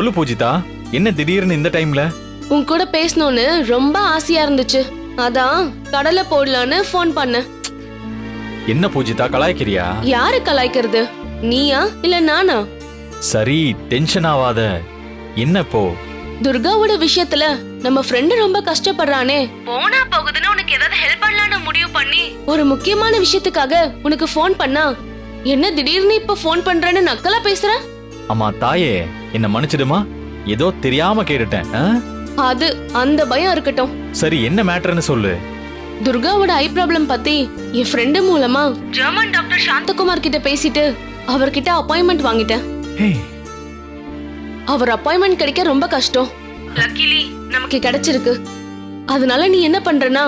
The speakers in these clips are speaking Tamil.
சொல்லு பூஜிதா என்ன திடீர்னு இந்த டைம்ல? உன் கூட பேசணும்னு ரொம்ப ஆசையா இருந்துச்சு. அதான் கடலை போடலான்னு ஃபோன் பண்ணேன். என்ன பூஜிதா கலாய்க்கிறியா? யாரு கலாய்க்கிறது? நீயா இல்ல நானா? சரி டென்ஷன் ஆகாத என்ன போ துர்காவோட விஷயத்துல நம்ம ஃப்ரெண்டு ரொம்ப கஷ்டப்படுறானே. போனா போகுதுன்னு உனக்கு ஏதாவது ஹெல்ப் பண்ணலாம்னு முடிவு பண்ணி. ஒரு முக்கியமான விஷயத்துக்காக உனக்கு ஃபோன் பண்ணா? என்ன திடீர்னு இப்ப ஃபோன் பண்றேன்னு நக்கலா பேசுற? அம்மா தாயே என்ன மன்னிச்சிடுமா? ஏதோ தெரியாம கேட்டுட்டேன்? அது அந்த பயம் இருக்கட்டும். சரி என்ன மேட்டர்னு சொல்லு. துர்காவோட ஐ ப்ராப்ளம் பத்தி என் ஃப்ரெண்டு மூலமா ஜெர்மன் டாக்டர் சாந்தகுமார் கிட்ட பேசிட்டு அவர்கிட்ட அப்பாயின்மெண்ட் வாங்கிட்டேன். அவர் அப்பாயின்மெண்ட் கிடைக்க ரொம்ப கஷ்டம். லக்கிலி நமக்கு கிடைச்சிருக்கு. அதனால நீ என்ன பண்றனா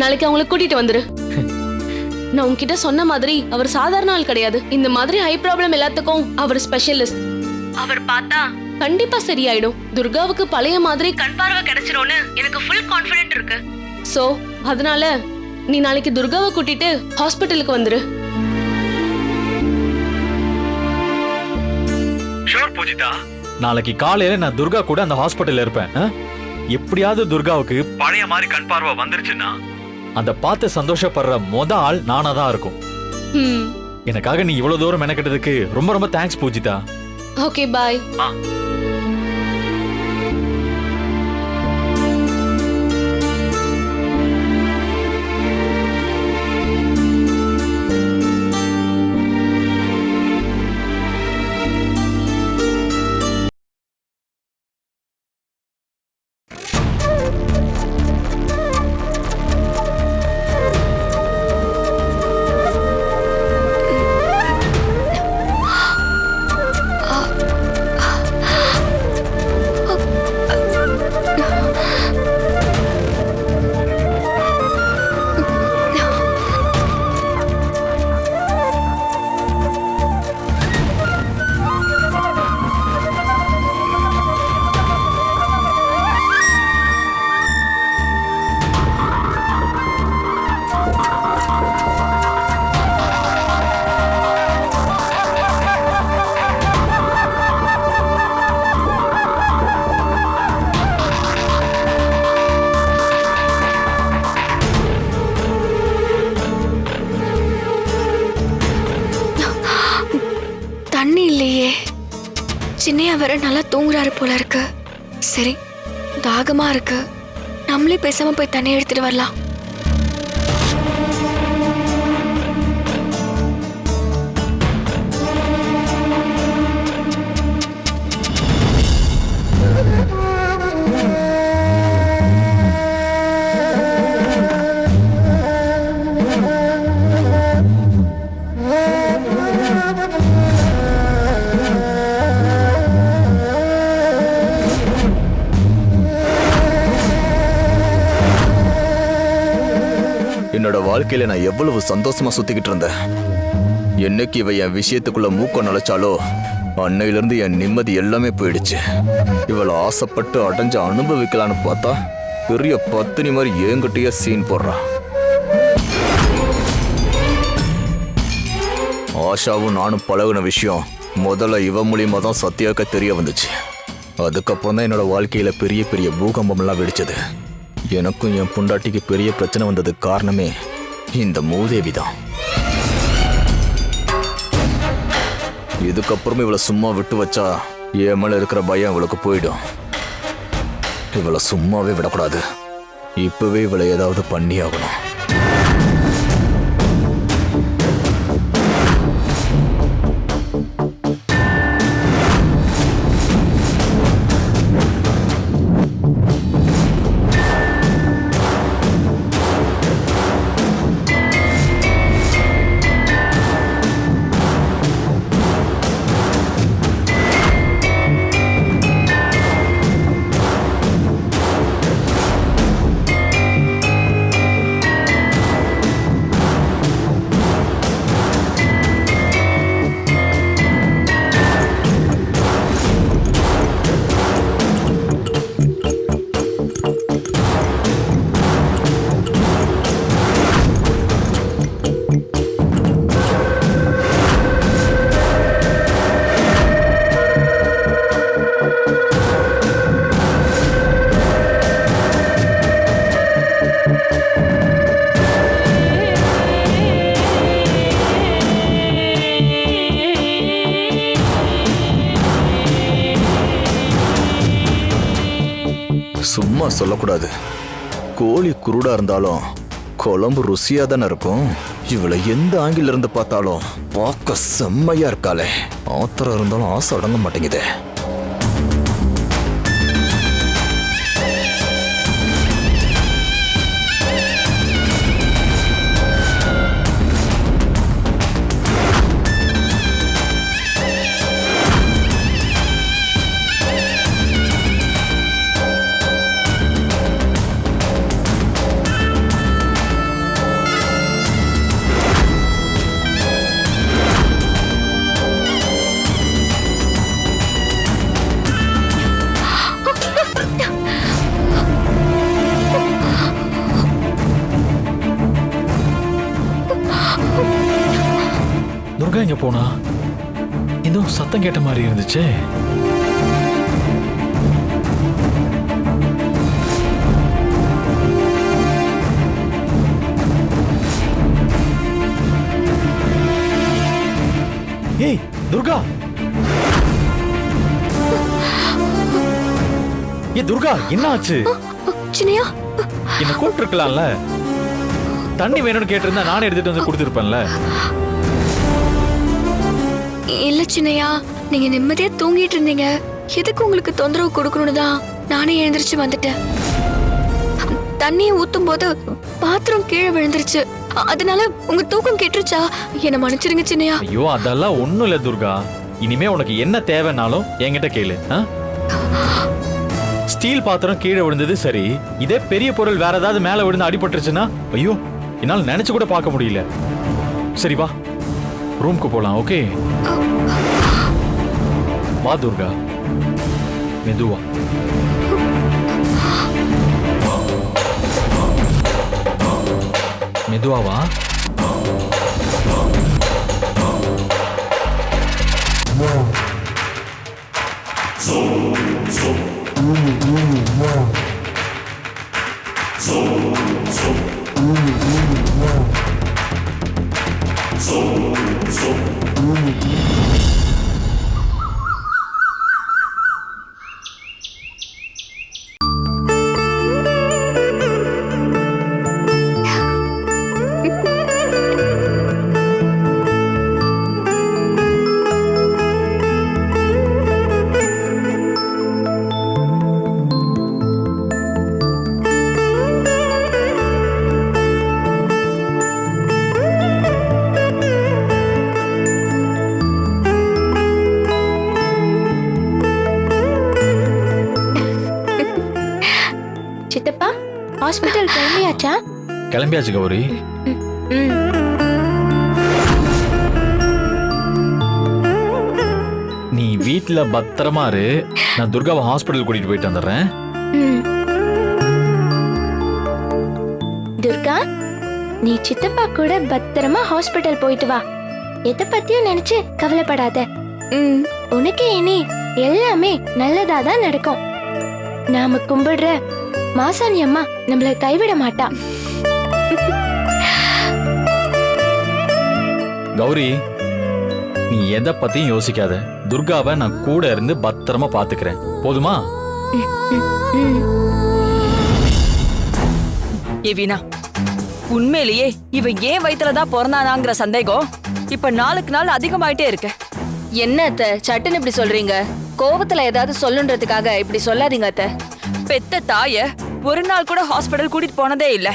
நாளைக்கு அவங்கள கூட்டிட்டு வந்துரு. நான் உன்கிட்ட சொன்ன மாதிரி அவர் சாதாரண ஆள் கிடையாது. இந்த மாதிரி ஹை ப்ராப்ளம் எல்லாத்துக்கும் அவர் ஸ்பெஷலிஸ்ட் அவர் பார்த்தா கண்டிப்பா சரியாயிடும். துர்காவுக்கு பழைய மாதிரி கண் பார்வை கிடைச்சிரும்னு எனக்கு ஃபுல் கான்ஃபிடென்ட் இருக்கு. சோ அதனால நீ நாளைக்கு துர்காவை கூட்டிட்டு ஹாஸ்பிட்டலுக்கு வந்துரு. ஷோர் பூஜிதா. நாளைக்கு காலையில நான் துர்கா கூட அந்த ஹாஸ்பிட்டல்ல இருப்பேன் ஆ? எப்படியாவது துர்காவுக்கு பழைய மாதிரி கண் பார்வை வந்துருச்சுன்னா? அத பார்த்து சந்தோஷப்படுற மொத ஆள் நானா தான் இருக்கும். ம் எனக்காக நீ இவ்வளவு தூரம் மெனக்கிட்டதுக்கு ரொம்ப ரொம்ப தேங்க்ஸ் பூஜிதா. ஓகே பாய் தூங்குறாரு போல இருக்கு. சரி தாகமா இருக்கு. நம்மளே பேசாம போய் தண்ணி எடுத்துட்டு வரலாம். என்னோட வாழ்க்கையில நான் எவ்வளவு சந்தோஷமா சுத்திக்கிட்டு இருந்தேன். என்னைக்கு இவ என் விஷயத்துக்குள்ள மூக்கம் நுழைச்சாலோ அன்னையிலிருந்து என் நிம்மதி எல்லாமே போயிடுச்சு. இவளை ஆசைப்பட்டு அடைஞ்சு அனுபவிக்கலான்னு பார்த்தா பெரிய பத்தினி மாதிரி ஏங்கிட்டயே சீன் போடுறான் ஆஷாவும் நானும் பழகுன விஷயம் முதல்ல இவ மூலியமா தான் சத்யாக்க தெரிய வந்துச்சு. அதுக்கப்புறம் தான் என்னோட வாழ்க்கையில பெரிய பெரிய பூகம்பம்லாம் வெடிச்சது. எனக்கும் என் பொண்டாட்டிக்கு பெரிய பிரச்சனை வந்ததுக்கு காரணமே இந்த மூதேவி தான் இதுக்கப்புறமும் இவளை சும்மா விட்டு வச்சா என் மேல இருக்கிற பயம் இவளுக்கு போயிடும். இவளை சும்மாவே விடக்கூடாது. இப்பவே இவளை ஏதாவது பண்ணி ஆகணும் சும்மா சொல்லக்கூடாது. கோழி குருடா இருந்தாலும் குழம்பு ருசியா தானே இருக்கும். இவளை எந்த ஆங்கில இருந்து பார்த்தாலும் பார்க்க செம்மையா இருக்காளே. ஆத்திரம் இருந்தாலும் ஆசை அடங்க மாட்டேங்குதே. எங்க போனா ஏதோ சத்தம் கேட்ட மாதிரி இருந்துச்சே. ஏய் துர்கா. ஏ துர்கா என்ன ஆச்சு? சின்னையா? என்ன கூப்பிட்டுருக்கலாம்ல. தண்ணி வேணும்னு கேட்டிருந்தா நானே எடுத்துட்டு வந்து கொடுத்துருப்பேன்ல. இல்ல சின்னையா நீங்க நிம்மதியா தூங்கிட்டு இருந்தீங்க. எதுக்கு உங்களுக்கு தொந்தரவு கொடுக்கணும்னு தான் நானே எழுந்திருச்சு வந்துட்டேன். தண்ணியை ஊத்தும் போது பாத்திரம் கீழே விழுந்துருச்சு. அதனால உங்க தூக்கம் கெட்டுருச்சா? என்ன மன்னிச்சிருங்க சின்னையா. ஐயோ அதெல்லாம் ஒண்ணும் இல்ல துர்கா. இனிமே உனக்கு என்ன தேவைனாலும் என்கிட்ட கேளு ஆ? ஸ்டீல் பாத்திரம் கீழே விழுந்தது சரி. இதே பெரிய பொருள் வேற ஏதாவது மேல விழுந்து அடிபட்டுருச்சுன்னா ஐயோ என்னால நினைச்சு கூட பார்க்க முடியல. சரி வா. ரூம்க்கு போகலாம் ஓகே? வா துர்கா. மெதுவா. மெதுவாவா கிளம்பியாச்சு கௌரி. நீ வீட்டில் பத்திரமா இரு. நான் துர்காவை ஹாஸ்பிட்டல் கூட்டிட்டு போயிட்டு வந்துடுறேன். துர்கா நீ சித்தப்பா கூட பத்திரமா ஹாஸ்பிட்டல் போயிட்டு வா. எதை பத்தியும் நினைச்சு கவலைப்படாத. உனக்கு இனி எல்லாமே நல்லதா தான் நடக்கும். நாம கும்பிடுற மாசாணி அம்மா நம்மள கைவிட மாட்டா. கௌரி நீ எதை பத்தியும் யோசிக்காத. துர்காவை நான் கூட இருந்து பத்திரமா பாத்துக்கிறேன் போதுமா? வீணா உண்மையிலேயே இவ ஏன் வயித்துல தான் பிறந்தானாங்கிற சந்தேகம் இப்ப நாளுக்கு நாள் அதிகமாயிட்டே இருக்கு. என்ன அத்தை? சட்டுன்னு இப்படி சொல்றீங்க? கோவத்துல ஏதாவது சொல்லுன்றதுக்காக இப்படி சொல்லாதீங்க அத்தை. பெத்த தாய ஒரு நாள் கூட ஹாஸ்பிடல் கூட்டிட்டு போனதே இல்ல.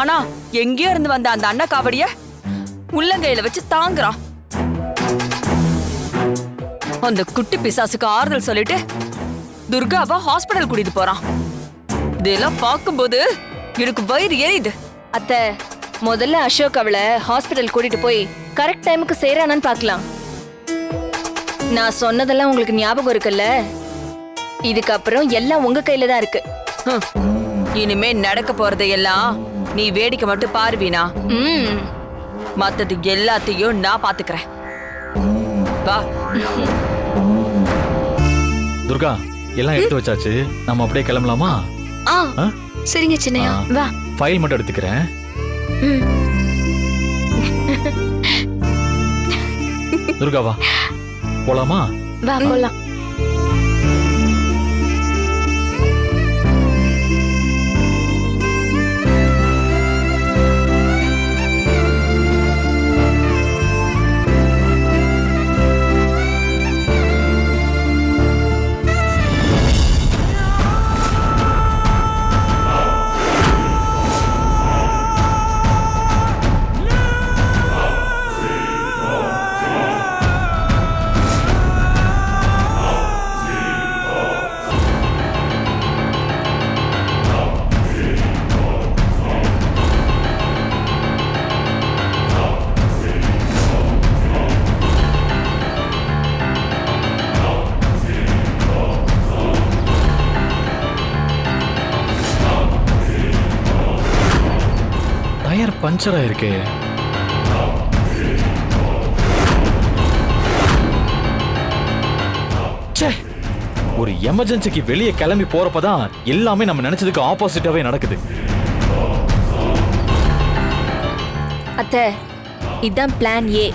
ஆனா எங்கேயோ இருந்து வந்த அந்த அண்ணா காவடிய உள்ளங்கையில வச்சு தாங்குறான். அந்த குட்டி பிசாசுக்கு ஆறுதல் சொல்லிட்டு துர்காவை ஹாஸ்பிடல் கூட்டிட்டு போறான். இதெல்லாம் பார்க்கும்போது எனக்கு வயிறு எரியுது. அத்தை முதல்ல அசோக் அவளை ஹாஸ்பிட்டல் கூட்டிட்டு போய் கரெக்ட் டைமுக்கு சேரானான்னு பார்க்கலாம். நான் சொன்னதெல்லாம் உங்களுக்கு ஞாபகம் இருக்குல்ல? இதுக்கப்புறம் எல்லாம் உங்க கையில தான் இருக்கு. இனிமே நடக்க போறதையெல்லாம் நீ வேடிக்கை மட்டும் பாருவீனா ம். மத்தது எல்லாத்தையும் நான் பாத்துக்கிறேன். வா. துர்கா எல்லாம் எடுத்து வச்சாச்சு. நம்ம அப்படியே கிளம்பலாமா? சரிங்க சின்னையா. வா. ஃபைல் மட்டும் எடுத்துக்கிறேன். ம். துர்கா வா. போலாமா? வா போலாம். பஞ்சர் ஆயிருக்கு ச்சே ஒரு எமர்ஜென்சிக்கு வெளியே கிளம்பி போறப்பதான் எல்லாமே நம்ம நினைச்சதுக்கு ஆப்போசிட்டாவே நடக்குது. அத்த இதான் பிளான் ஏ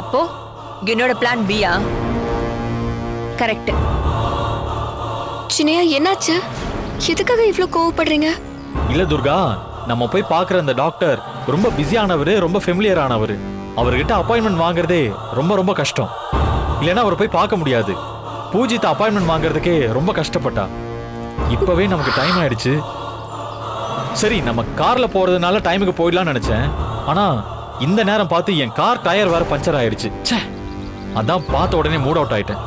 அப்போ என்னோட பிளான் பியா கரெக்ட் சின்னையா என்னாச்சு? எதுக்காக இவ்வளவு கோவப்படுறீங்க? இல்ல துர்கா நம்ம போய் பார்க்குற அந்த டாக்டர் ரொம்ப பிஸியானவர் ரொம்ப ஃபெமிலியர் ஆனவர். அவர்கிட்ட அப்பாயின்மெண்ட் வாங்குறதே ரொம்ப ரொம்ப கஷ்டம். இல்லைன்னா அவரை போய் பார்க்க முடியாது. பூஜித்த அப்பாயின்மெண்ட் வாங்குறதுக்கே ரொம்ப கஷ்டப்பட்டா. இப்பவே நமக்கு டைம் ஆயிடுச்சு. சரி நம்ம கார்ல போறதுனால டைமுக்கு போயிடலாம்னு நினைச்சேன். ஆனா இந்த நேரம் பார்த்து என் கார் டயர் வேற பஞ்சர் ஆயிடுச்சு. ச்சே அதான் பார்த்த உடனே மூட் அவுட் ஆயிட்டேன்.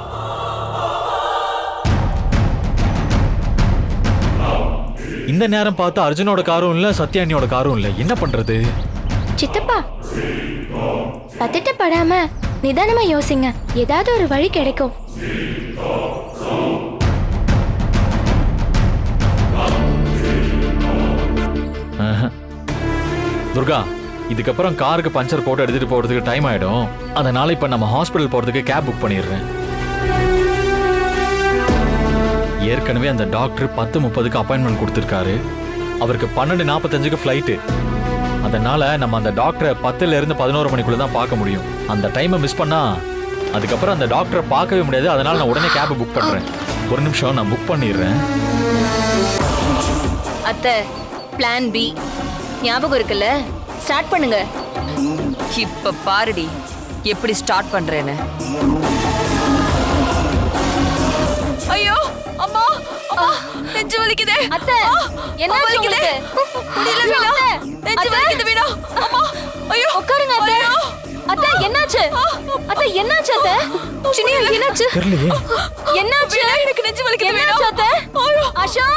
இந்த நேரம் பார்த்து அர்ஜுனோட காரும் இல்ல சத்யானியோட காரும் இல்ல. என்ன பண்றது? சித்தப்பா பதட்டப்படாம நிதானமா யோசிங்க. ஏதாவது ஒரு வழி கிடைக்கும். துர்கா இதுக்கப்புறம் காருக்கு பஞ்சர் போட்டு எடுத்துட்டு போறதுக்கு டைம் ஆயிடும். அதனால இப்ப நம்ம ஹாஸ்பிட்டல் போறதுக்கு கேப் புக் பண்ணிடுறேன். ஏற்கனவே அந்த டாக்டர் பத்து முப்பதுக்கு அப்பாயின்மெண்ட் கொடுத்துருக்காரு. அவருக்கு பன்னெண்டு நாற்பத்தஞ்சுக்கு ஃப்ளைட்டு அதனால நம்ம அந்த டாக்டரை பத்துல இருந்து பதினோரு மணிக்குள்ள தான் பார்க்க முடியும். அந்த டைமை மிஸ் பண்ணா அதுக்கப்புறம் அந்த டாக்டரை பார்க்கவே முடியாது. அதனால நான் உடனே கேப் புக் பண்றேன். ஒரு நிமிஷம் நான் புக் பண்ணிடுறேன். அத்தை பிளான் பி ஞாபகம் இருக்குல்ல? ஸ்டார்ட் பண்ணுங்க. இப்ப பாருடி எப்படி ஸ்டார்ட் பண்றேன்னு. நெஞ்சு வலிக்குதே. அத்தை என்னாச்சு வலிக்குதே. முடியல வீணா. நெஞ்சு. வலிக்குது வீணா. அம்மா ஐயோ. உட்காருங்க அத்தை. அத்தை என்னாச்சு? அத்தை என்னாச்சு அத்தை? சின்னையா என்னாச்சு? தெரியலையே. என்னாச்சு? எனக்கு நெஞ்சு வலிக்குது வீணா. என்னாச்சு அத்தை. அஷா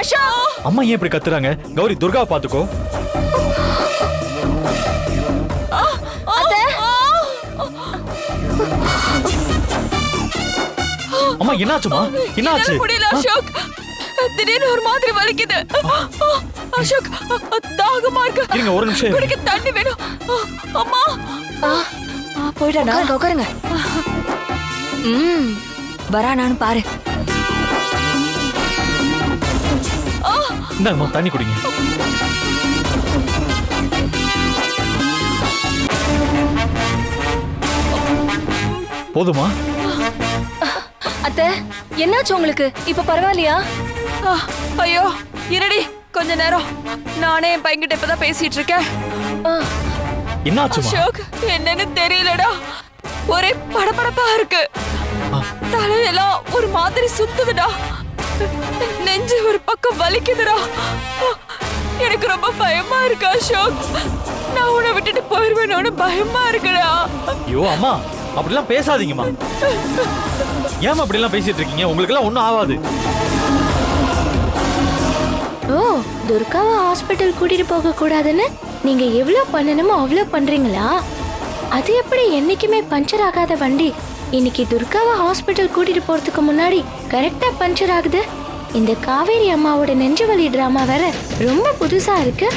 அஷா அம்மா ஏன் இப்படி கத்துறாங்க? கௌரி துர்கா பாத்துக்கோ அம்மா என்னாச்சுமா என்னாச்சு? முடியல அசோக். திடீர்னு ஒரு மாதிரி வலிக்குது. அசோக் தாகமா இருக்கு. இருங்க ஒரு நிமிஷம். குடிக்க தண்ணி வேணும். அம்மா. உட்காருங்க உட்காருங்க. ம் வரானான்னு பாரு. இந்தாங்கம்மா தண்ணி குடிங்க. போதுமா? அத்தை என்னாச்சு உங்களுக்கு? இப்ப பரவாயில்லையா? ஆ, ஐயோ இருடி கொஞ்ச நேரம். நானே என் பையன்கிட்ட இப்பதான் பேசிட்டு இருக்கேன் என்னாச்சுமா? அசோக் என்னன்னு தெரியலடா. ஒரே படபடப்பா இருக்கு. தலையெல்லாம் ஒரு மாதிரி சுத்துதுடா. நெஞ்சு ஒரு பக்கம் வலிக்குதுடா. எனக்கு ரொம்ப பயமா இருக்கு அசோக். நான் உன்னை விட்டுட்டு போயிருவேனோன்னு பயமா இருக்குடா. ஐயோ அம்மா. அப்படிலாம் பேசாதீங்கம்மா. ஏமா அப்படிலாம் பேசிட்டு இருக்கீங்க? உங்களுக்கு எல்லாம் ஒண்ணும் ஆகாது. ஓ துர்காவை ஹாஸ்பிட்டல் கூட்டிட்டு போக கூடாதுன்னு நீங்க எவ்வளவு பண்ணணுமோ அவ்வளோ பண்றீங்களா? அது எப்படி என்னைக்குமே பஞ்சர் ஆகாத வண்டி? இன்னைக்கு துர்காவை ஹாஸ்பிட்டல் கூட்டிட்டு போறதுக்கு முன்னாடி கரெக்டா பஞ்சர் ஆகுது? இந்த காவேரி அம்மாவோட நெஞ்சு வலி டிராமா வேற ரொம்ப புதுசா இருக்கு.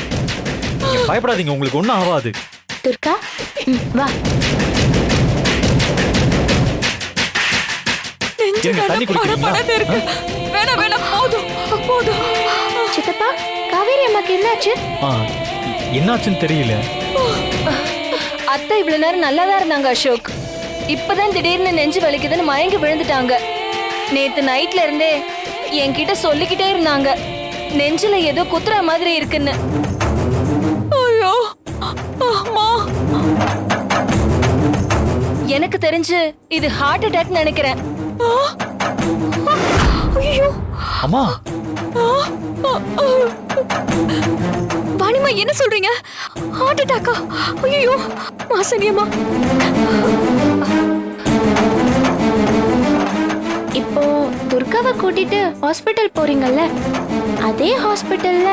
பயப்படாதீங்க உங்களுக்கு ஒண்ணும் ஆகாது. துர்கா வா. நெஞ்சு தண்ணி குடிக்கிறீங்களா? இருக்கு. வேணாம் வேணாம் போதும் போதும். சித்தப்பா காவேரி அம்மாக்கு என்னாச்சு? ஆ, என்னாச்சுன்னு தெரியல. அத்தை இவ்வளவு நேரம் நல்லா தான் இருந்தாங்க அசோக். இப்பதான் திடீர்னு நெஞ்சு வலிக்குதுன்னு மயங்கி விழுந்துட்டாங்க. நேத்து நைட்ல இருந்தே என்கிட்ட சொல்லிக்கிட்டே இருந்தாங்க. நெஞ்சில ஏதோ குத்துற மாதிரி இருக்குன்னு. ஐயோ அம்மா. எனக்கு தெரிஞ்சு இது ஹார்ட் அட்டாக் நினைக்கிறேன். அம்மா. வாணிமா என்ன சொல்றீங்க? ஹார்ட் அட்டாக்கா ஐயோ மாசனியம்மா இப்போ துர்காவை கூட்டிட்டு ஹாஸ்பிட்டல் போறீங்கல்ல அதே ஹாஸ்பிட்டல்ல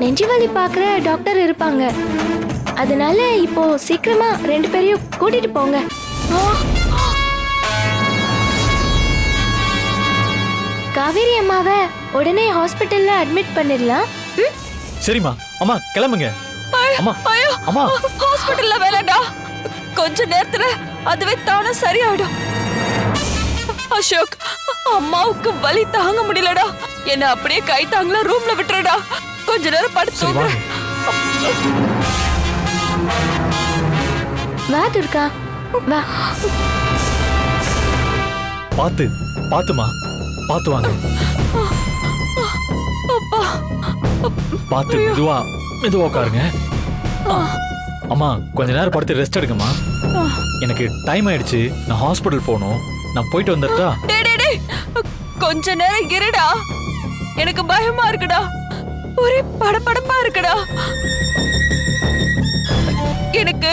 நெஞ்சுவலி பார்க்குற டாக்டர் இருப்பாங்க. அதனால இப்போ சீக்கிரமா ரெண்டு பேரையும் கூட்டிட்டு போங்க. காவேரி அம்மாவை உடனே ஹாஸ்பிட்டல்ல அட்மிட் பண்ணிடலாம். ம்? சரிம்மா. அம்மா கிளம்புங்க. அம்மா ஐயோ அம்மா. ஹாஸ்பிடல்ல வேலைடா. கொஞ்ச நேரத்துல அதுவே தானே சரியாயிடும். அசோக் அம்மாவுக்கு வலி தாங்க முடியலடா. என்ன அப்படியே கை தாங்கல ரூம்ல விட்டுறடா. கொஞ்ச நேரம் படுத்து சரி தூங்குறேன். வா துர்கா. வா. பார்த்து பார்த்துமா பார்த்து வாங்க. பார்த்து மெதுவா மெதுவா உட்காருங்க. அம்மா கொஞ்ச நேரம் படுத்து ரெஸ்ட் எடுங்கம்மா. எனக்கு டைம் ஆயிடுச்சு. நான் ஹாஸ்பிட்டல் போகணும். நான் போயிட்டு வந்துட்டா டேய் கொஞ்ச நேரம் இருடா. எனக்கு பயமா இருக்குடா. ஒரே படபடப்பா இருக்குடா. எனக்கு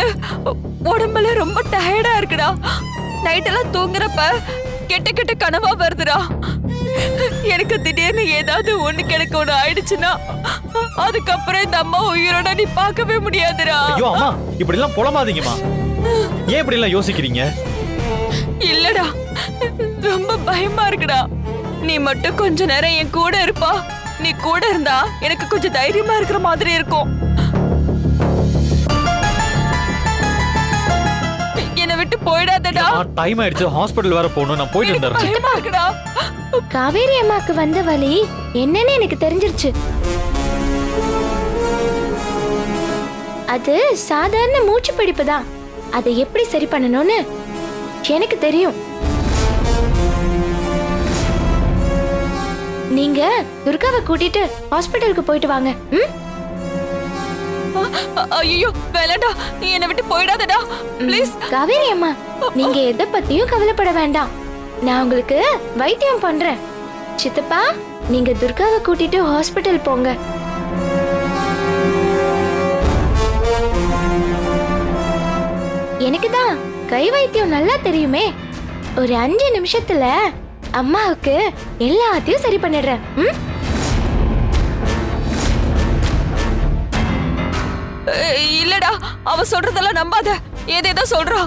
உடம்புல ரொம்ப டயர்டா இருக்குடா. நைட் எல்லாம் தூங்குறப்ப கெட்ட கெட்ட கனவா வருதுடா. எனக்கு திடீர்னு ஏதாவது ஒண்ணு கிடக்க ஒண்ணு ஆயிடுச்சுன்னா அதுக்கப்புறம் இந்த அம்மா உயிரோட நீ பார்க்கவே முடியாதுடா. ஐயோ அம்மா இப்படி எல்லாம் புலமாதீங்கம்மா ஏன் இப்படி எல்லாம் யோசிக்கிறீங்க? இல்லடா ரொம்ப பயமா இருக்குடா. நீ மட்டும் கொஞ்ச நேரம் என் கூட இருப்பா. நீ கூட இருந்தா எனக்கு கொஞ்சம் தைரியமா இருக்கிற மாதிரி இருக்கும். போயிடாதடா. டைம் ஆயிடுச்சு. ஹாஸ்பிட்டல் வேற போகணும். நான் போயிட்டு இருக்குடா. காவேரி அம்மாக்கு வந்த வலி என்னன்னு எனக்கு தெரிஞ்சிருச்சு. அது சாதாரண மூச்சு பிடிப்பு தான். அதை எப்படி சரி பண்ணணும்னு எனக்கு தெரியும். நீங்க துர்காவை கூட்டிட்டு ஹாஸ்பிட்டலுக்கு போயிட்டு வாங்க ம்? ஐயோ வேலைடா நீ என்னை விட்டு போயிடாதடா ப்ளீஸ். காவேரி அம்மா நீங்க எதை பத்தியும் கவலைப்பட வேண்டாம். நான் உங்களுக்கு வைத்தியம் பண்றேன். சித்தப்பா நீங்க துர்காவை கூட்டிட்டு ஹாஸ்பிட்டல் போங்க. எனக்கு தான் கை வைத்தியம் நல்லா தெரியுமே. ஒரு அஞ்சு நிமிஷத்துல அம்மாவுக்கு எல்லாத்தையும் சரி பண்ணிடுறேன். ம்? இல்லடா அவ சொல்றதெல்லாம் நம்பாத. ஏதேதோ சொல்றா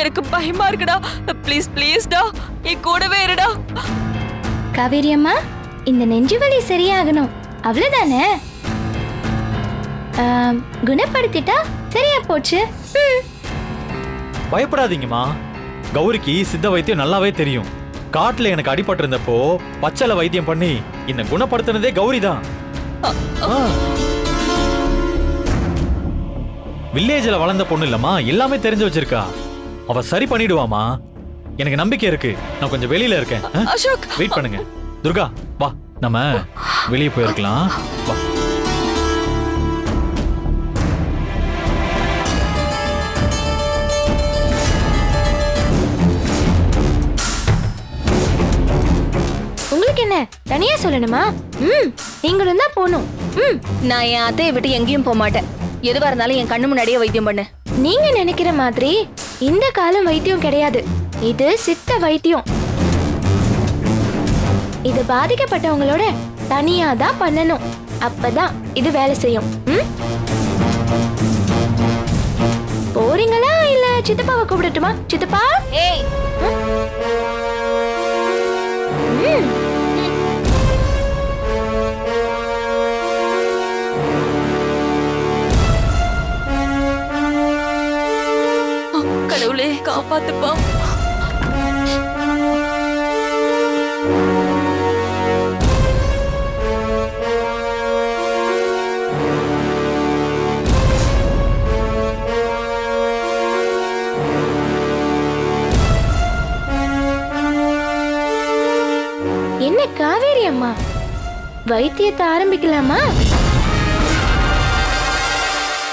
எனக்கு பயமா இருக்குடா. ப்ளீஸ் ப்ளீஸ்டா என் கூடவே இருடா. காவேரி அம்மா இந்த நெஞ்சு வலி சரியாகணும். அவ்வளவுதானே? குணப்படுத்திட்டா சரியா போச்சு. பயப்படாதீங்கம்மா. கௌரிக்கு சித்த வைத்தியம் நல்லாவே தெரியும். காட்டுல எனக்கு அடிபட்டிருந்தப்போ பச்சளை வைத்தியம் பண்ணி என்ன குணப்படுத்தினதே கௌரி தான் வில்லேஜ்ல வளர்ந்த பொண்ணு இல்லம்மா எல்லாமே தெரிஞ்சு வச்சிருக்கா. அவ சரி பண்ணிடுவாமா எனக்கு நம்பிக்கை இருக்கு. நான் கொஞ்சம் வெளியில இருக்கேன்? அசோக். வெயிட் பண்ணுங்க. துர்கா வா. நம்ம வெளியே போயிருக்கலாம். வா. உங்களுக்கு என்ன? தனியா சொல்லணுமா? ம் நீங்களும் தான் போகணும். ம் நான் என் அத்தையை விட்டு எங்கேயும் போக மாட்டேன். எதுவா இருந்தாலும் என் கண்ணு முன்னாடியே வைத்தியம் பண்ணு. நீங்க நினைக்கிற மாதிரி இந்த காலம் வைத்தியம் கிடையாது. இது சித்த வைத்தியம். இது பாதிக்கப்பட்டவங்களோட தனியா தான் பண்ணணும். அப்பதான் இது வேலை செய்யும்? போறீங்களா இல்ல சித்தப்பாவை கூப்பிடட்டுமா? சித்தப்பா? ஏய் காப்பாத்துப்பா என்ன காவேரி அம்மா? வைத்தியத்தை ஆரம்பிக்கலாமா?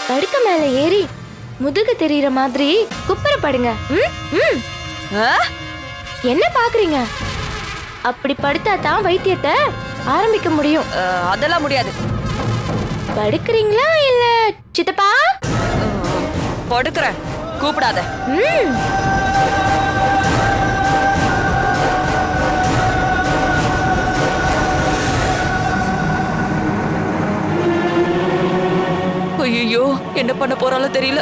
படுக்க மேல ஏறி முதுகு தெரியற மாதிரி குப்புற படுங்க. ம்? ம். ஆ? என்ன பாக்குறீங்க? அப்படி படுத்தா தான் வைத்தியத்தை ஆரம்பிக்க முடியும். அதெல்லாம் முடியாது. படுக்கிறீங்களா இல்ல சித்தப்பா? படுக்கிறேன். கூப்பிடாத. ம். ஐயோ என்ன பண்ண போறாளோ தெரியல.